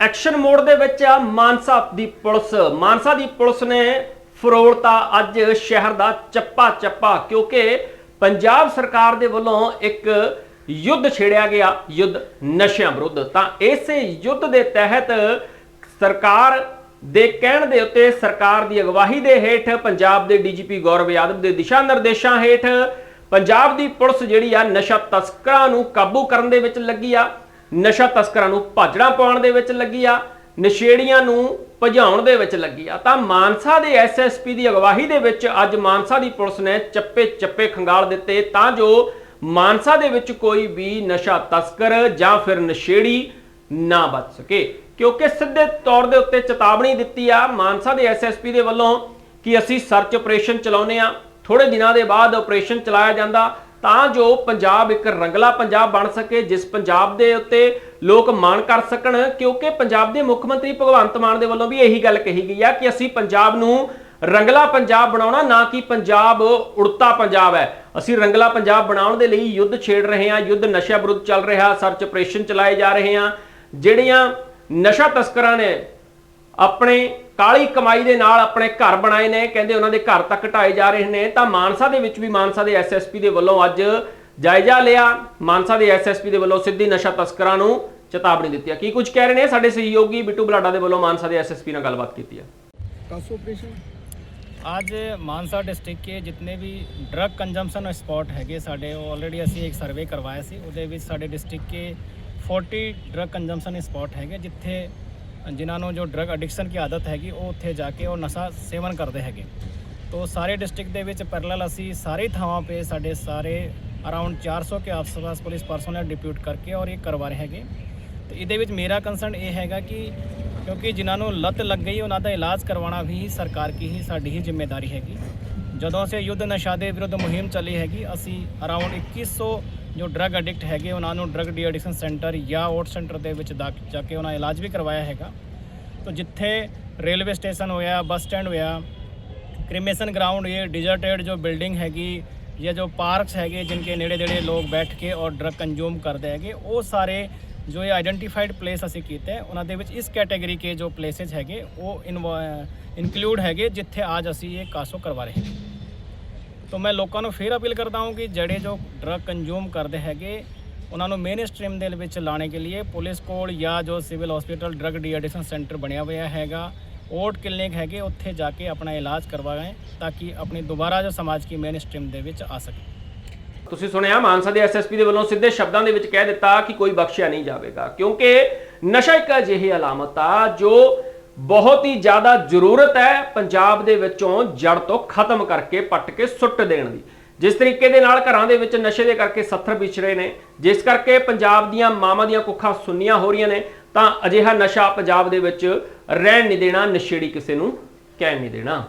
Action mode ਦੇ ਵਿੱਚ ਆ ਮਾਨਸਾ ਦੀ ਪੁਲਿਸ। ਮਾਨਸਾ ਦੀ ਪੁਲਿਸ ਨੇ ਫਰੋਲਤਾ ਅੱਜ ਸ਼ਹਿਰ ਦਾ ਚੱਪਾ ਚੱਪਾ, ਕਿਉਂਕਿ ਪੰਜਾਬ ਸਰਕਾਰ ਦੇ ਵੱਲੋਂ ਇੱਕ ਯੁੱਧ ਛੇੜਿਆ ਗਿਆ, ਯੁੱਧ ਨਸ਼ਿਆਂ ਵਿਰੁੱਧ। ਤਾਂ ਇਸੇ ਯੁੱਧ ਦੇ ਤਹਿਤ ਸਰਕਾਰ ਦੇ ਕਹਿਣ ਦੇ ਉੱਤੇ ਸਰਕਾਰ ਦੀ ਅਗਵਾਈ ਦੇ ਹੇਠ ਪੰਜਾਬ ਦੇ ਡੀਜੀਪੀ ਗੌਰਵ ਯਾਦਵ ਦੇ ਦਿਸ਼ਾ ਨਿਰਦੇਸ਼ਾਂ ਹੇਠ ਪੰਜਾਬ ਦੀ ਪੁਲਿਸ ਜਿਹੜੀ ਆ ਨਸ਼ਾ ਤਸਕਰਾਂ ਨੂੰ ਕਾਬੂ ਕਰਨ ਦੇ ਵਿੱਚ ਲੱਗੀ ਆ। ਨਸ਼ਾ ਤਸਕਰਾਂ ਨੂੰ ਭਾਜੜਾ ਪਾਉਣ ਦੇ ਵਿੱਚ ਲੱਗੀ ਆ, ਨਸ਼ੇੜੀਆਂ ਨੂੰ ਭਜਾਉਣ ਦੇ ਵਿੱਚ ਲੱਗੀ ਆ। ਤਾਂ ਮਾਨਸਾ ਦੇ ਐਸਐਸਪੀ ਦੀ ਅਗਵਾਈ ਦੇ ਵਿੱਚ ਅੱਜ ਮਾਨਸਾ ਦੀ ਪੁਲਿਸ ਨੇ ਚੱਪੇ ਚੱਪੇ ਖੰਗਾਲ ਦਿੱਤੇ। ਤਾਂ ਜੋ ਮਾਨਸਾ ਦੇ ਵਿੱਚ ਕੋਈ ਵੀ ਨਸ਼ਾ ਤਸਕਰ ਜਾਂ ਫਿਰ ਨਸ਼ੇੜੀ ਨਾ ਬਚ ਸਕੇ। ਕਿਉਂਕਿ ਸਿੱਧੇ ਤੌਰ ਦੇ ਉੱਤੇ ਚੇਤਾਵਨੀ ਦਿੱਤੀ ਆ ਮਾਨਸਾ ਦੇ ਐਸਐਸਪੀ ਦੇ ਵੱਲੋਂ ਕਿ ਅਸੀਂ ਸਰਚ ਆਪਰੇਸ਼ਨ ਚਲਾਉਨੇ ਆ ਥੋੜੇ ਦਿਨਾਂ ਦੇ ਬਾਅਦ ਆਪਰੇਸ਼ਨ ਚਲਾਇਆ ਜਾਂਦਾ। ਤਾਂ ਜੋ ਪੰਜਾਬ ਇੱਕ ਰੰਗਲਾ ਪੰਜਾਬ ਬਣ ਸਕੇ, ਜਿਸ ਪੰਜਾਬ ਦੇ ਉੱਤੇ ਲੋਕ ਮਾਣ ਕਰ ਸਕਣ, ਕਿਉਂਕਿ ਪੰਜਾਬ ਦੇ ਮੁੱਖ ਮੰਤਰੀ ਭਗਵੰਤ ਮਾਨ ਦੇ ਵੱਲੋਂ ਵੀ ਇਹੀ ਗੱਲ ਕਹੀ ਗਈ ਆ ਕਿ ਅਸੀਂ ਪੰਜਾਬ ਨੂੰ ਰੰਗਲਾ ਪੰਜਾਬ ਬਣਾਉਣਾ, ਨਾ ਕਿ ਪੰਜਾਬ ਉੜਤਾ ਪੰਜਾਬ ਹੈ। ਅਸੀਂ ਰੰਗਲਾ ਪੰਜਾਬ ਬਣਾਉਣ ਦੇ ਲਈ ਯੁੱਧ ਛੇੜ ਰਹੇ ਹਾਂ, ਯੁੱਧ ਨਸ਼ਾ ਵਿਰੁੱਧ ਚੱਲ ਰਿਹਾ, ਸਰਚ ਆਪਰੇਸ਼ਨ ਚਲਾਏ ਜਾ ਰਹੇ ਹਾਂ। ਜਿਹੜੀਆਂ ਨਸ਼ਾ ਤਸਕਰਾਂ ਨੇ ਆਪਣੇ ਕਾਲੀ ਕਮਾਈ ਦੇ ਨਾਲ ਆਪਣੇ ਘਰ ਬਣਾਏ ਨੇ ਕਹਿੰਦੇ ਉਹਨਾਂ ਦੇ ਘਰ ਤੱਕ ਢਾਏ ਜਾ ਰਹੇ ਨੇ। ਤਾਂ ਮਾਨਸਾ ਦੇ ਵਿੱਚ ਵੀ ਮਾਨਸਾ ਦੇ ਐਸਐਸਪੀ ਦੇ ਵੱਲੋਂ ਅੱਜ ਜਾਇਜ਼ਾ ਲਿਆ। ਮਾਨਸਾ ਦੇ ਐਸਐਸਪੀ ਦੇ ਵੱਲੋਂ ਸਿੱਧੀ ਨਸ਼ਾ ਤਸਕਰਾਂ ਨੂੰ ਚੇਤਾਵਨੀ ਦਿੱਤੀ ਹੈ। ਕੀ ਕੁਝ ਕਹਿ ਰਹੇ ਨੇ ਸਾਡੇ ਸਹਿਯੋਗੀ ਬਿੱਟੂ ਬਲਾਡਾ ਦੇ ਵੱਲੋਂ ਮਾਨਸਾ ਦੇ ਐਸਐਸਪੀ ਨਾਲ ਗੱਲਬਾਤ ਕੀਤੀ ਹੈ। ਕਾਸੋ ਆਪਰੇਸ਼ਨ ਅੱਜ ਮਾਨਸਾ ਡਿਸਟ੍ਰਿਕਟ ਕੇ ਜਿੰਨੇ ਵੀ ਡਰਗ ਕੰਜ਼ੰਪਸ਼ਨ ਸਪੌਟ ਹੈਗੇ ਸਾਡੇ ਉਹ ਆਲਰੇਡੀ ਅਸੀਂ ਇੱਕ ਸਰਵੇ ਕਰਵਾਇਆ ਸੀ। ਉਹਦੇ ਵਿੱਚ ਸਾਡੇ ਡਿਸਟ੍ਰਿਕਟ ਕੇ 40 ਡਰਗ ਕੰਜ਼ੰਪਸ਼ਨ ਸਪੌਟ ਹੈਗੇ ਜਿੱਥੇ ਜਿਨ੍ਹਾਂ ਨੂੰ ਜੋ ਡਰਗ ਐਡਿਕਸ਼ਨ ਦੀ ਆਦਤ ਹੈਗੀ, ਉਹ ਉੱਥੇ ਜਾ ਕੇ ਉਹ ਨਸ਼ਾ ਸੇਵਨ ਕਰਦੇ ਹੈਗੇ। ਤੋ ਸਾਰੇ ਡਿਸਟ੍ਰਿਕਟ ਦੇ ਵਿੱਚ ਪੈਰਲਲ ਅਸੀਂ ਸਾਰੇ ਥਾਵਾਂ 'ਤੇ ਸਾਡੇ ਸਾਰੇ ਅਰਾਊਂਡ 400 ਕੇ ਆਸ-ਪਾਸ ਪੁਲਿਸ ਪਰਸਨਲ ਡਿਪਿਊਟ ਕਰਕੇ ਔਰ ਇਹ ਕਰਵਾ ਰਹੇ ਹੈਗੇ। ਤੇ ਇਹਦੇ ਵਿੱਚ ਮੇਰਾ ਕੰਸਰਨ ਇਹ ਹੈਗਾ ਕਿ ਕਿਉਂਕਿ ਜਿਨ੍ਹਾਂ ਨੂੰ ਲੱਤ ਲੱਗ ਗਈ, ਉਹਨਾਂ ਦਾ ਇਲਾਜ ਕਰਵਾਉਣਾ ਵੀ ਸਰਕਾਰ ਕੀ ਹੀ ਸਾਡੀ ਹੀ ਜ਼ਿੰਮੇਵਾਰੀ ਹੈਗੀ। ਜਦੋਂ ਅਸੀਂ ਯੁੱਧ ਨਸ਼ਾ ਦੇ ਵਿਰੁੱਧ ਮੁਹਿੰਮ ਚੱਲੀ ਹੈਗੀ, ਅਸੀਂ ਅਰਾਊਂਡ 2100 ਜੋ ਡਰੱਗ ਐਡਿਕਟ ਹੈਗੇ, ਉਹਨਾਂ ਨੂੰ ਡਰੱਗ ਡੀ ਐਡਿਕਸ਼ਨ ਸੈਂਟਰ ਜਾਂ ਆਊਟ ਸੈਂਟਰ ਦੇ ਵਿੱਚ ਜਾ ਕੇ ਉਹਨਾਂ ਇਲਾਜ ਵੀ ਕਰਵਾਇਆ ਹੈਗਾ। ਤੋਂ ਜਿੱਥੇ ਰੇਲਵੇ ਸਟੇਸ਼ਨ ਹੋਇਆ, ਬੱਸ ਸਟੈਂਡ ਹੋਇਆ, ਕ੍ਰਿਮੇਸ਼ਨ ਗਰਾਊਂਡ, ਇਹ ਡਿਜ਼ਰਟਡ ਜੋ ਬਿਲਡਿੰਗ ਹੈਗੀ, ਜਾਂ ਜੋ ਪਾਰਕਸ ਹੈਗੇ ਜਿਨਕੇ ਨੇੜੇ ਦੇੜੇ ਲੋਕ ਬੈਠ ਕੇ ਔਰ ਡਰੱਗ ਕੰਜ਼ੂਮ ਕਰਦੇ ਹੈਗੇ, ਉਹ ਸਾਰੇ ਜੋ ਇਹ ਆਈਡੈਂਟੀਫਾਈਡ ਪਲੇਸ ਅਸੀਂ ਕੀਤੇ, ਉਹਨਾਂ ਦੇ ਵਿੱਚ ਇਸ ਕੈਟਾਗਰੀ ਕੇ ਜੋ ਪਲੇਸਸ ਹੈਗੇ, ਉਹ ਇਨਕਲੂਡ ਹੈਗੇ, ਜਿੱਥੇ ਅੱਜ ਅਸੀਂ ਇਹ ਕਾਸੋ ਕਰਵਾ ਰਹੇ ਹਾਂ। ਤੋ ਮੈਂ ਲੋਕਾਂ ਨੂੰ ਫੇਰ ਅਪੀਲ ਕਰਦਾ ਹਾਂ ਕਿ ਜਿਹੜੇ ਜੋ ਡਰਗ ਕੰਜ਼ੂਮ ਕਰਦੇ ਹੈਗੇ, ਉਹਨਾਂ ਨੂੰ ਮੇਨ ਸਟ੍ਰੀਮ ਦੇ ਵਿੱਚ ਲਾਣੇ ਕੇ ਲਈ ਪੁਲਿਸ ਕੋਲ ਜਾਂ ਜੋ civil hospital drug de centre ਬਣਿਆ ਹੋਇਆ ਹੈਗਾ ਓਟ ਕਲੀਨਿਕ ਹੈਗੇ, ਉੱਥੇ ਜਾ ਕੇ ਆਪਣਾ ਇਲਾਜ ਕਰਵਾਏ ਤਾਂ ਕਿ ਆਪਣੀ ਦੁਬਾਰਾ ਜੋ ਸਮਾਜ ਕੀ ਮੇਨ ਸਟ੍ਰੀਮ ਦੇ ਵਿੱਚ ਆ ਸਕੇ। ਤੁਸੀਂ ਸੁਣਿਆ ਮਾਨਸਾ ਦੇ ਐਸਐਸਪੀ ਦੇ ਵੱਲੋਂ ਸਿੱਧੇ ਸ਼ਬਦਾਂ ਦੇ ਵਿੱਚ ਕਹਿ ਦਿੱਤਾ ਕਿ ਕੋਈ ਬਖਸ਼ਿਆ ਨਹੀਂ ਜਾਵੇਗਾ, ਕਿਉਂਕਿ ਨਸ਼ਾ ਇੱਕ ਅਜਿਹੀ ਅਲਾਮਤ ਆ ਜੋ ਬਹੁਤ ਹੀ ਜ਼ਿਆਦਾ ਜ਼ਰੂਰਤ ਹੈ ਪੰਜਾਬ ਦੇ ਵਿੱਚੋਂ ਜੜ ਤੋਂ ਖਤਮ ਕਰਕੇ ਪੱਟ ਕੇ ਸੁੱਟ ਦੇਣ ਦੀ। ਜਿਸ ਤਰੀਕੇ ਦੇ ਨਾਲ ਘਰਾਂ ਦੇ ਵਿੱਚ ਨਸ਼ੇ ਦੇ ਕਰਕੇ ਸੱਥਰ ਵਿਚ ਰਹੇ ਨੇ, ਜਿਸ ਕਰਕੇ ਪੰਜਾਬ ਦੀਆਂ ਮਾਵਾਂ ਦੀਆਂ ਕੁੱਖਾਂ ਸੁੰਨੀਆਂ ਹੋ ਰਹੀਆਂ ਨੇ, ਤਾਂ ਅਜਿਹਾ ਨਸ਼ਾ ਪੰਜਾਬ ਦੇ ਵਿੱਚ ਰਹਿਣ ਨਹੀਂ ਦੇਣਾ, ਨਸ਼ੇੜੀ ਕਿਸੇ ਨੂੰ ਕਹਿਣ ਨਹੀਂ ਦੇਣਾ।